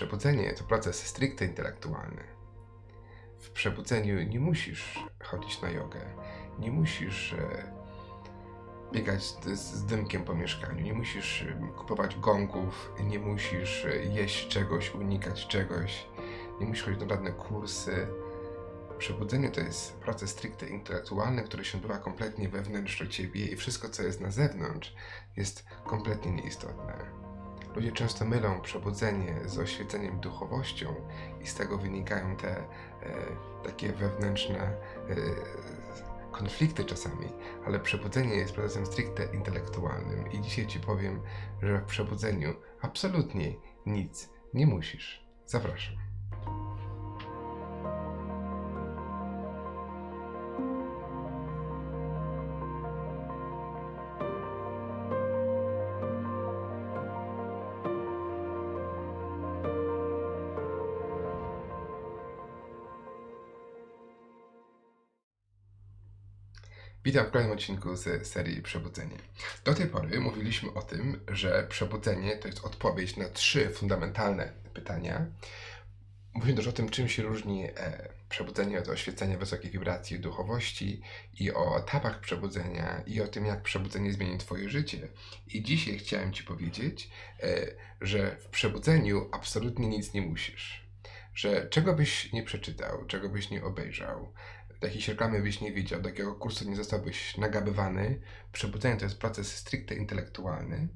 Przebudzenie to proces stricte intelektualny. W przebudzeniu nie musisz chodzić na jogę, nie musisz e, biegać z, dymkiem po mieszkaniu, nie musisz e, kupować gongów, nie musisz e, jeść czegoś, unikać czegoś, nie musisz chodzić na żadne kursy. Przebudzenie to jest proces stricte intelektualny, który się odbywa kompletnie wewnętrznie ciebie i wszystko, co jest na zewnątrz, jest kompletnie nieistotne. Ludzie często mylą przebudzenie z oświeceniem duchowością i z tego wynikają te e, takie wewnętrzne e, konflikty czasami, ale przebudzenie jest procesem stricte intelektualnym i dzisiaj Ci powiem, że w przebudzeniu absolutnie nic nie musisz. Zapraszam. Witam w kolejnym odcinku z serii Przebudzenie. Do tej pory mówiliśmy o tym, że przebudzenie to jest odpowiedź na trzy fundamentalne pytania. Mówimy też o tym, czym się różni e, przebudzenie od oświecenia wysokiej wibracji duchowości, i o etapach przebudzenia, i o tym, jak przebudzenie zmieni Twoje życie. I dzisiaj chciałem Ci powiedzieć, e, że w przebudzeniu absolutnie nic nie musisz. Że czego byś nie przeczytał, czego byś nie obejrzał, do jakiejś reklamy byś nie widział, do jakiego kursu nie zostałbyś nagabywany. Przebudzenie to jest proces stricte intelektualny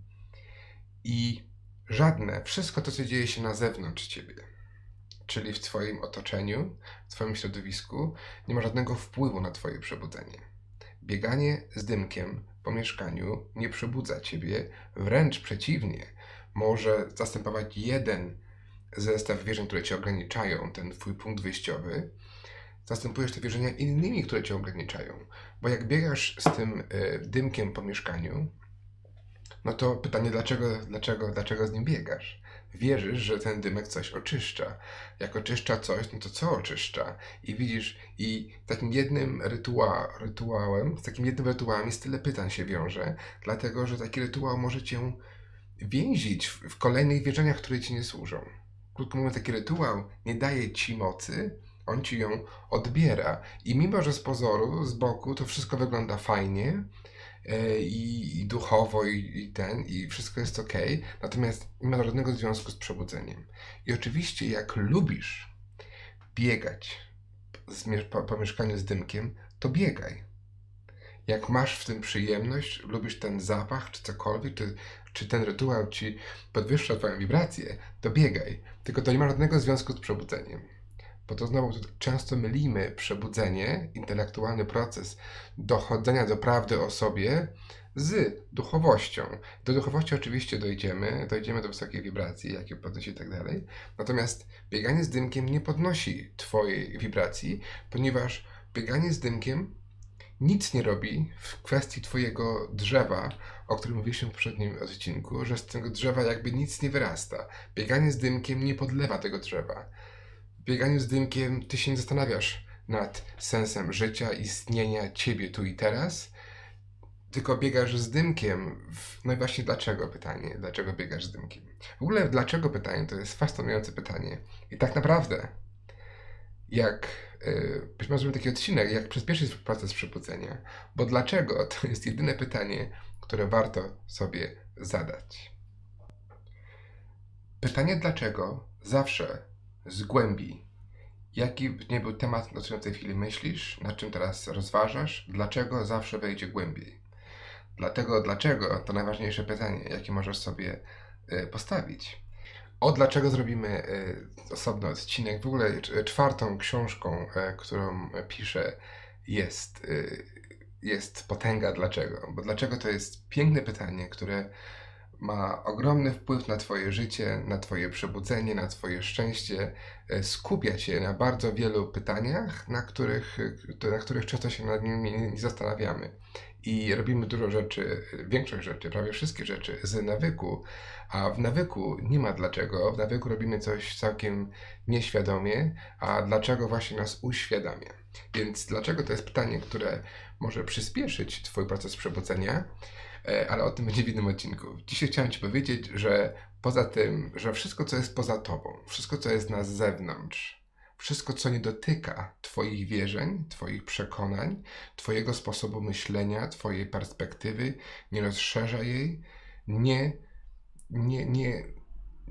i żadne, wszystko to, co dzieje się na zewnątrz ciebie, czyli w twoim otoczeniu, w twoim środowisku, nie ma żadnego wpływu na twoje przebudzenie. Bieganie z dymkiem po mieszkaniu nie przebudza ciebie, wręcz przeciwnie, może zastępować jeden zestaw wierzeń, które cię ograniczają, ten twój punkt wyjściowy, zastępujesz te wierzenia innymi, które cię ograniczają. Bo jak biegasz z tym y, dymkiem po mieszkaniu, no to pytanie, dlaczego, dlaczego, dlaczego z nim biegasz? Wierzysz, że ten dymek coś oczyszcza. Jak oczyszcza coś, no to co oczyszcza? I widzisz, i takim jednym rytua, rytuałem, z takim jednym rytuałem jest tyle pytań się wiąże, dlatego że taki rytuał może cię więzić w, w kolejnych wierzeniach, które ci nie służą. Krótko mówiąc, taki rytuał nie daje ci mocy, on ci ją odbiera. I mimo, że z pozoru, z boku to wszystko wygląda fajnie e, i, duchowo, i, i ten, i wszystko jest ok, natomiast nie ma żadnego związku z przebudzeniem. I oczywiście, jak lubisz biegać po, po mieszkaniu z dymkiem, to biegaj. Jak masz w tym przyjemność, lubisz ten zapach, czy cokolwiek, czy, czy ten rytuał ci podwyższa twoją wibrację, to biegaj. Tylko to nie ma żadnego związku z przebudzeniem. Bo to znowu często mylimy przebudzenie, intelektualny proces dochodzenia do prawdy o sobie z duchowością. Do duchowości oczywiście dojdziemy, dojdziemy do wysokiej wibracji, jakie podnosi i tak dalej. Natomiast bieganie z dymkiem nie podnosi twojej wibracji, ponieważ bieganie z dymkiem nic nie robi w kwestii twojego drzewa, o którym mówiliśmy w poprzednim odcinku, że z tego drzewa jakby nic nie wyrasta. Bieganie z dymkiem nie podlewa tego drzewa bieganiu z dymkiem ty się nie zastanawiasz nad sensem życia, istnienia ciebie tu i teraz, tylko biegasz z dymkiem. W... No i właśnie dlaczego pytanie? Dlaczego biegasz z dymkiem? W ogóle dlaczego pytanie to jest fascynujące pytanie. I tak naprawdę, jak yy, być może taki odcinek, jak przyspieszyć proces przebudzenia, bo dlaczego to jest jedyne pytanie, które warto sobie zadać. Pytanie dlaczego zawsze z głębi. Jaki nie był temat, o którym w tej chwili myślisz, nad czym teraz rozważasz, dlaczego zawsze wejdzie głębiej? Dlatego, dlaczego to najważniejsze pytanie, jakie możesz sobie y, postawić. O dlaczego zrobimy y, osobny odcinek. W ogóle cz- czwartą książką, y, którą piszę, jest, jest potęga dlaczego. Bo dlaczego to jest piękne pytanie, które ma ogromny wpływ na Twoje życie, na Twoje przebudzenie, na Twoje szczęście. E, Skupia się na bardzo wielu pytaniach, na których, e, na których często się nad nimi nie zastanawiamy. I robimy dużo rzeczy, e, większość rzeczy, prawie wszystkie rzeczy z nawyku, a w nawyku nie ma dlaczego. W nawyku robimy coś całkiem nieświadomie, a dlaczego właśnie nas uświadamia. Więc dlaczego to jest pytanie, które może przyspieszyć Twój proces przebudzenia? E, ale o tym będzie w innym odcinku. Dzisiaj chciałem Ci powiedzieć, że poza tym, że wszystko, co jest poza Tobą, wszystko, co jest na zewnątrz, wszystko, co nie dotyka Twoich wierzeń, Twoich przekonań, Twojego sposobu myślenia, Twojej perspektywy, nie rozszerza jej, nie, nie, nie,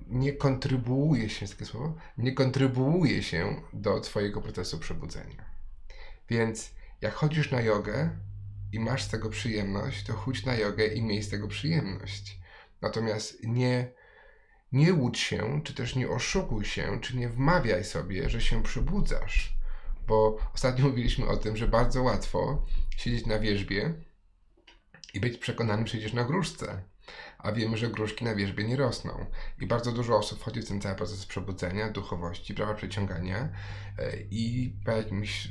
nie kontrybuuje się, takie słowo, nie kontrybuuje się do Twojego procesu przebudzenia. Więc jak chodzisz na jogę i masz z tego przyjemność, to chodź na jogę i miej z tego przyjemność. Natomiast nie, nie łudź się, czy też nie oszukuj się, czy nie wmawiaj sobie, że się przebudzasz. Bo ostatnio mówiliśmy o tym, że bardzo łatwo siedzieć na wierzbie i być przekonanym, że siedzisz na gruszce a wiemy, że gruszki na wierzbie nie rosną. I bardzo dużo osób wchodzi w ten cały proces przebudzenia, duchowości, prawa przeciągania e, i po jakimś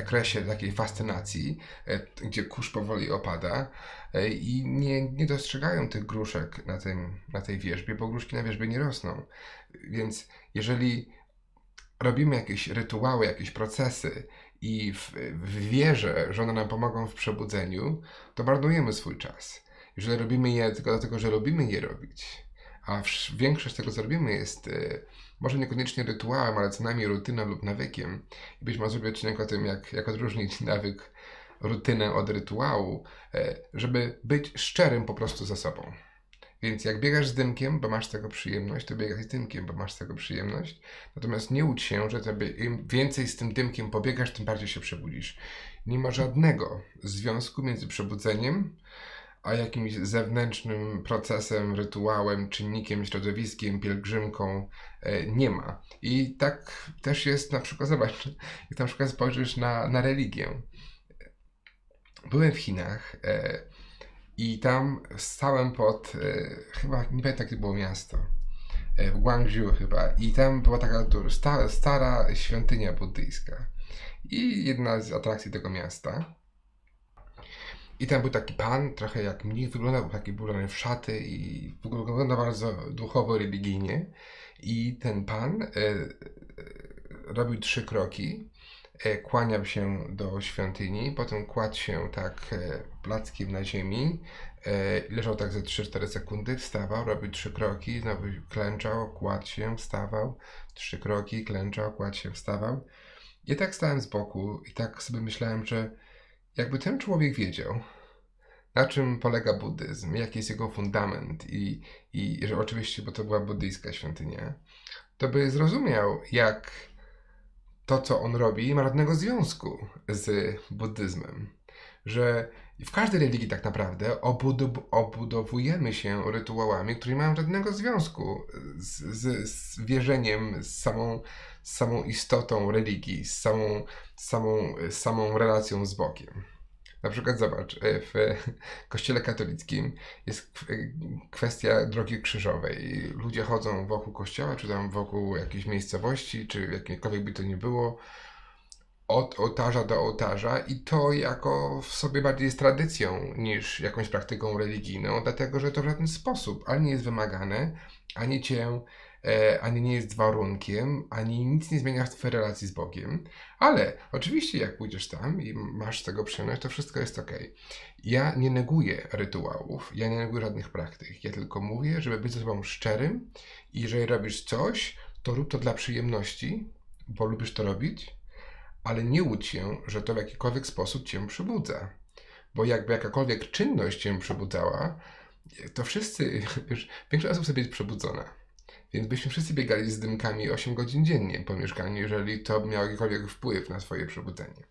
okresie takiej fascynacji, e, gdzie kurz powoli opada e, i nie, nie dostrzegają tych gruszek na, tym, na tej wierzbie, bo gruszki na wierzbie nie rosną. Więc jeżeli robimy jakieś rytuały, jakieś procesy i w, w wierze, że one nam pomogą w przebudzeniu, to marnujemy swój czas że robimy je tylko dlatego, że lubimy je robić. A większość tego, co robimy, jest y, może niekoniecznie rytuałem, ale co najmniej rutyną lub nawykiem. I być może zrobię odcinek o tym, jak, jak odróżnić nawyk, rutynę od rytuału, y, żeby być szczerym po prostu ze sobą. Więc jak biegasz z dymkiem, bo masz z tego przyjemność, to biegaj z dymkiem, bo masz z tego przyjemność. Natomiast nie łudź się, że tobie, im więcej z tym dymkiem pobiegasz, tym bardziej się przebudzisz. Nie ma żadnego związku między przebudzeniem a jakimś zewnętrznym procesem, rytuałem, czynnikiem, środowiskiem, pielgrzymką e, nie ma. I tak też jest na przykład, zobacz, jak na przykład spojrzysz na, na religię. Byłem w Chinach e, i tam stałem pod, e, chyba, nie pamiętam jakie było miasto, w Guangzhou chyba, i tam była taka stara, stara świątynia buddyjska. I jedna z atrakcji tego miasta i tam był taki pan, trochę jak mnich, wyglądał taki ubrany w szaty i wyglądał bardzo duchowo, religijnie. I ten pan e, e, robił trzy kroki, e, kłaniał się do świątyni, potem kładł się tak e, plackiem na ziemi, e, leżał tak ze 3-4 sekundy, wstawał, robił trzy kroki, znowu klęczał, kładł się, wstawał, trzy kroki, klęczał, kładł się, wstawał. I tak stałem z boku i tak sobie myślałem, że jakby ten człowiek wiedział, na czym polega buddyzm, jaki jest jego fundament i, i że oczywiście, bo to była buddyjska świątynia, to by zrozumiał, jak to, co on robi, ma żadnego związku z buddyzmem. Że w każdej religii tak naprawdę obudow- obudowujemy się rytuałami, które nie mają żadnego związku z, z, z wierzeniem, z samą, z samą istotą religii, z samą, samą, samą relacją z Bogiem. Na przykład zobacz, e, w kościele katolickim jest kwestia drogi krzyżowej. Ludzie chodzą wokół kościoła, czy tam wokół jakiejś miejscowości, czy jakiekolwiek by to nie było, od ołtarza do ołtarza i to jako w sobie bardziej jest tradycją niż jakąś praktyką religijną, dlatego że to w żaden sposób ani nie jest wymagane, ani cię e, ani nie jest warunkiem, ani nic nie zmienia w Twojej relacji z Bogiem. Ale oczywiście, jak pójdziesz tam i masz tego przyjemność, to wszystko jest ok. Ja nie neguję rytuałów, ja nie neguję żadnych praktyk. Ja tylko mówię, żeby być ze sobą szczerym i jeżeli robisz coś, to rób to dla przyjemności, bo lubisz to robić, ale nie łudź się, że to w jakikolwiek sposób cię przybudza. Bo jakby jakakolwiek czynność cię przybudzała, to wszyscy, już większość osób sobie jest przebudzona. Więc byśmy wszyscy biegali z dymkami 8 godzin dziennie po mieszkaniu, jeżeli to miało jakikolwiek wpływ na swoje przebudzenie.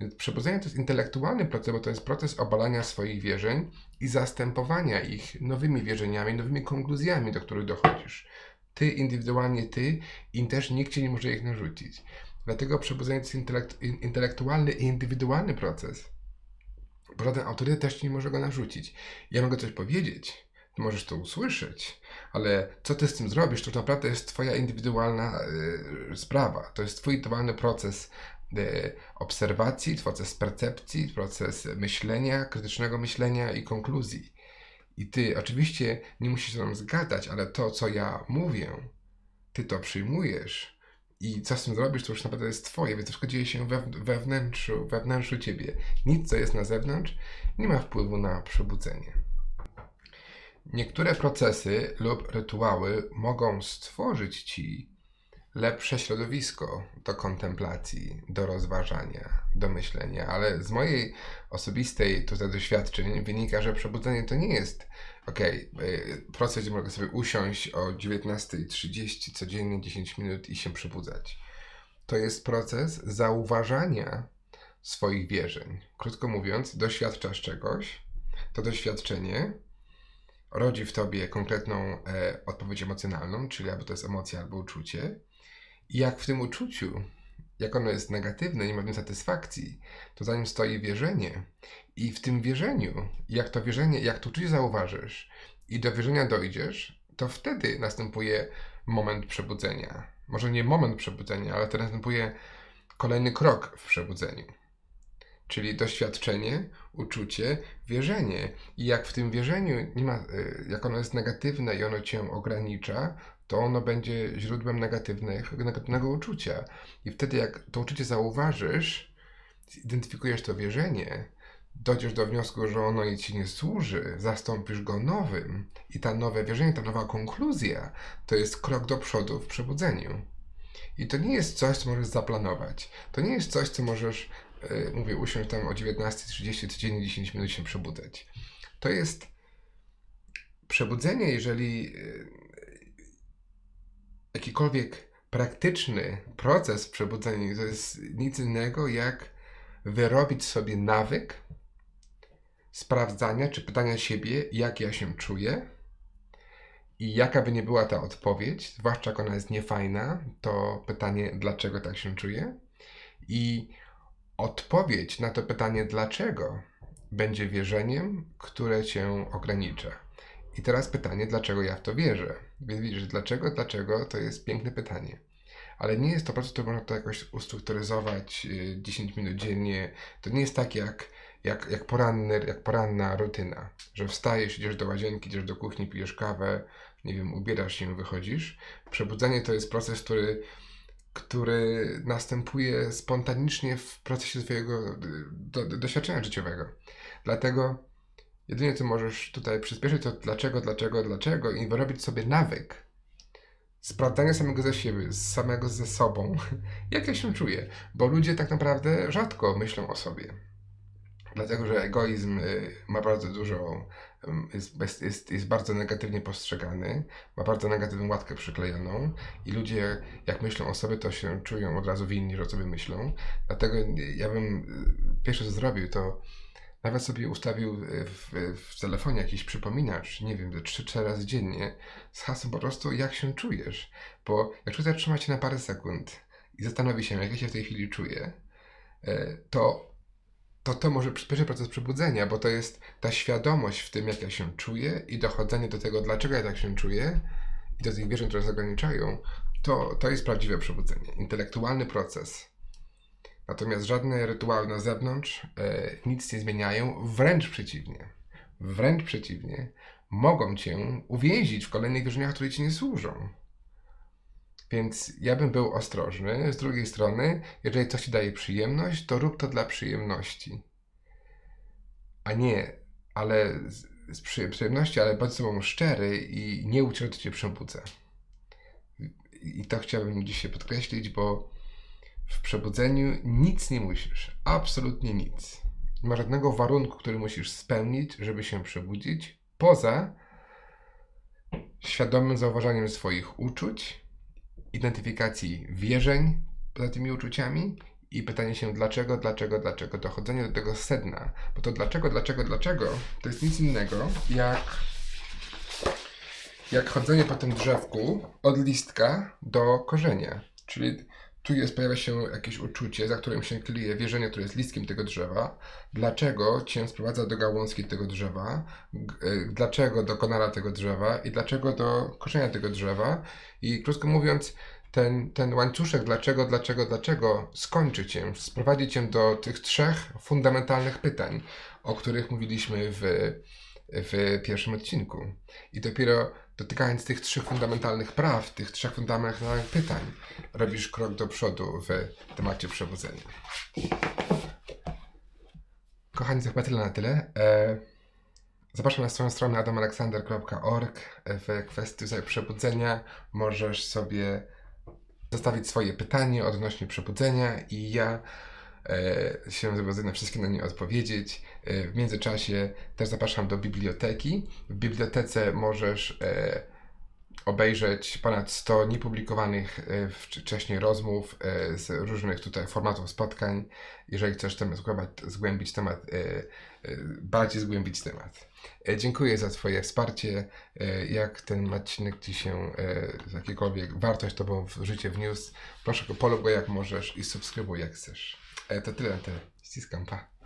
Więc przebudzenie to jest intelektualny proces, bo to jest proces obalania swoich wierzeń i zastępowania ich nowymi wierzeniami, nowymi konkluzjami, do których dochodzisz. Ty, indywidualnie ty, i też nikt ci nie może ich narzucić. Dlatego przebudzenie to jest intelekt, intelektualny i indywidualny proces. Bo żaden autorytet też nie może go narzucić. Ja mogę coś powiedzieć, możesz to usłyszeć, ale co ty z tym zrobisz, to naprawdę jest twoja indywidualna y, sprawa. To jest twój indywidualny proces y, obserwacji, proces percepcji, proces myślenia, krytycznego myślenia i konkluzji. I ty oczywiście nie musisz się nam zgadzać, ale to, co ja mówię, ty to przyjmujesz. I co z tym zrobisz, to już naprawdę jest twoje, więc wszystko dzieje się wewnętrzu, wewnętrzu ciebie. Nic, co jest na zewnątrz, nie ma wpływu na przebudzenie. Niektóre procesy lub rytuały mogą stworzyć ci lepsze środowisko do kontemplacji, do rozważania, do myślenia, ale z mojej osobistej tutaj doświadczeń wynika, że przebudzenie to nie jest okej, y, proces, gdzie mogę sobie usiąść o 19.30 codziennie 10 minut i się przebudzać. To jest proces zauważania swoich wierzeń. Krótko mówiąc, doświadczasz czegoś, to doświadczenie rodzi w tobie konkretną e, odpowiedź emocjonalną, czyli albo to jest emocja, albo uczucie. Jak w tym uczuciu, jak ono jest negatywne, nie ma w nim satysfakcji, to za nim stoi wierzenie. I w tym wierzeniu, jak to wierzenie, jak to uczucie zauważysz i do wierzenia dojdziesz, to wtedy następuje moment przebudzenia. Może nie moment przebudzenia, ale to następuje kolejny krok w przebudzeniu. Czyli doświadczenie, uczucie, wierzenie. I jak w tym wierzeniu nie ma, y, jak ono jest negatywne i ono cię ogranicza, to ono będzie źródłem negatywnych, negatywnego uczucia. I wtedy, jak to uczucie zauważysz, zidentyfikujesz to wierzenie, dojdziesz do wniosku, że ono ci nie służy, zastąpisz go nowym. I ta nowe wierzenie, ta nowa konkluzja, to jest krok do przodu w przebudzeniu. I to nie jest coś, co możesz zaplanować. To nie jest coś, co możesz mówię, usiąść tam o 19.30 codziennie 10 minut się przebudzać. To jest przebudzenie, jeżeli y, jakikolwiek praktyczny proces przebudzenia to jest nic innego jak wyrobić sobie nawyk sprawdzania czy pytania siebie, jak ja się czuję i jaka by nie była ta odpowiedź, zwłaszcza jak ona jest niefajna, to pytanie, dlaczego tak się czuję i Odpowiedź na to pytanie dlaczego będzie wierzeniem, które cię ogranicza. I teraz pytanie, dlaczego ja w to wierzę? Więc widzisz, dlaczego, dlaczego to jest piękne pytanie. Ale nie jest to proces, który można to jakoś ustrukturyzować y, 10 minut dziennie. To nie jest tak jak, jak, jak, poranny, jak poranna rutyna, że wstajesz, idziesz do łazienki, idziesz do kuchni, pijesz kawę, nie wiem, ubierasz się, wychodzisz. Przebudzenie to jest proces, który który następuje spontanicznie w procesie swojego do, do, doświadczenia życiowego. Dlatego jedynie co możesz tutaj przyspieszyć, to dlaczego, dlaczego, dlaczego i wyrobić sobie nawyk sprawdzania samego ze siebie, samego ze sobą, jak ja się czuję, bo ludzie tak naprawdę rzadko myślą o sobie. Dlatego, że egoizm y, ma bardzo dużo, jest, jest, jest bardzo negatywnie postrzegany, ma bardzo negatywną łatkę przyklejoną i ludzie, jak myślą o sobie, to się czują od razu winni, że o sobie myślą. Dlatego ja bym y, pierwsze, co zrobił, to nawet sobie ustawił w, w telefonie jakiś przypominacz, nie wiem, 3-4 razy dziennie, z hasłem po prostu, jak się czujesz. Bo jak człowiek zatrzyma się na parę sekund i zastanowi się, jak ja się w tej chwili czuję, to to to może przyspieszyć proces przebudzenia, bo to jest ta świadomość w tym, jak ja się czuję i dochodzenie do tego, dlaczego ja tak się czuję i do tych wierzeń, które nas ograniczają, to, to jest prawdziwe przebudzenie. Intelektualny proces. Natomiast żadne rytuały na zewnątrz e, nic nie zmieniają, wręcz przeciwnie. Wręcz przeciwnie. Mogą cię uwięzić w kolejnych wierzeniach, które ci nie służą. Więc ja bym był ostrożny. Z drugiej strony, jeżeli coś ci daje przyjemność, to rób to dla przyjemności. A nie, ale z, z przyjemności, ale bądź sobą szczery i nie uciekaj, cię przebudza. I to chciałbym dzisiaj podkreślić, bo w przebudzeniu nic nie musisz. Absolutnie nic. Nie ma żadnego warunku, który musisz spełnić, żeby się przebudzić, poza świadomym zauważaniem swoich uczuć identyfikacji wierzeń za tymi uczuciami i pytanie się dlaczego, dlaczego, dlaczego, dochodzenie do tego sedna. Bo to dlaczego, dlaczego, dlaczego to jest nic innego jak, jak chodzenie po tym drzewku od listka do korzenia. Czyli tu jest, pojawia się jakieś uczucie, za którym się kryje wierzenie, które jest listkiem tego drzewa. Dlaczego cię sprowadza do gałązki tego drzewa? E, dlaczego do konara tego drzewa? I dlaczego do korzenia tego drzewa? I krótko mówiąc, ten, ten łańcuszek dlaczego, dlaczego, dlaczego skończy cię, sprowadzi cię do tych trzech fundamentalnych pytań, o których mówiliśmy w, w pierwszym odcinku. I dopiero dotykając tych trzech fundamentalnych praw, tych trzech fundamentalnych pytań, robisz krok do przodu w temacie przebudzenia. Kochani, to chyba tyle na tyle. E, Zapraszam na swoją stronę adamaleksander.org. W kwestii przebudzenia możesz sobie zostawić swoje pytanie odnośnie przebudzenia i ja się zobowiązuję na wszystkie na nie odpowiedzieć. E, w międzyczasie też zapraszam do biblioteki. W bibliotece możesz e, obejrzeć ponad 100 niepublikowanych e, wcz- wcześniej rozmów e, z różnych tutaj formatów spotkań. Jeżeli chcesz zgłębić, zgłębić temat, e, e, bardziej zgłębić temat. E, Dziękuję za Twoje wsparcie. E, Jak ten odcinek Ci się e, z wartość Tobą w życie wniósł, proszę go polubuj jak możesz i subskrybuj jak chcesz. To tyle na tyle. Ściskam, pa.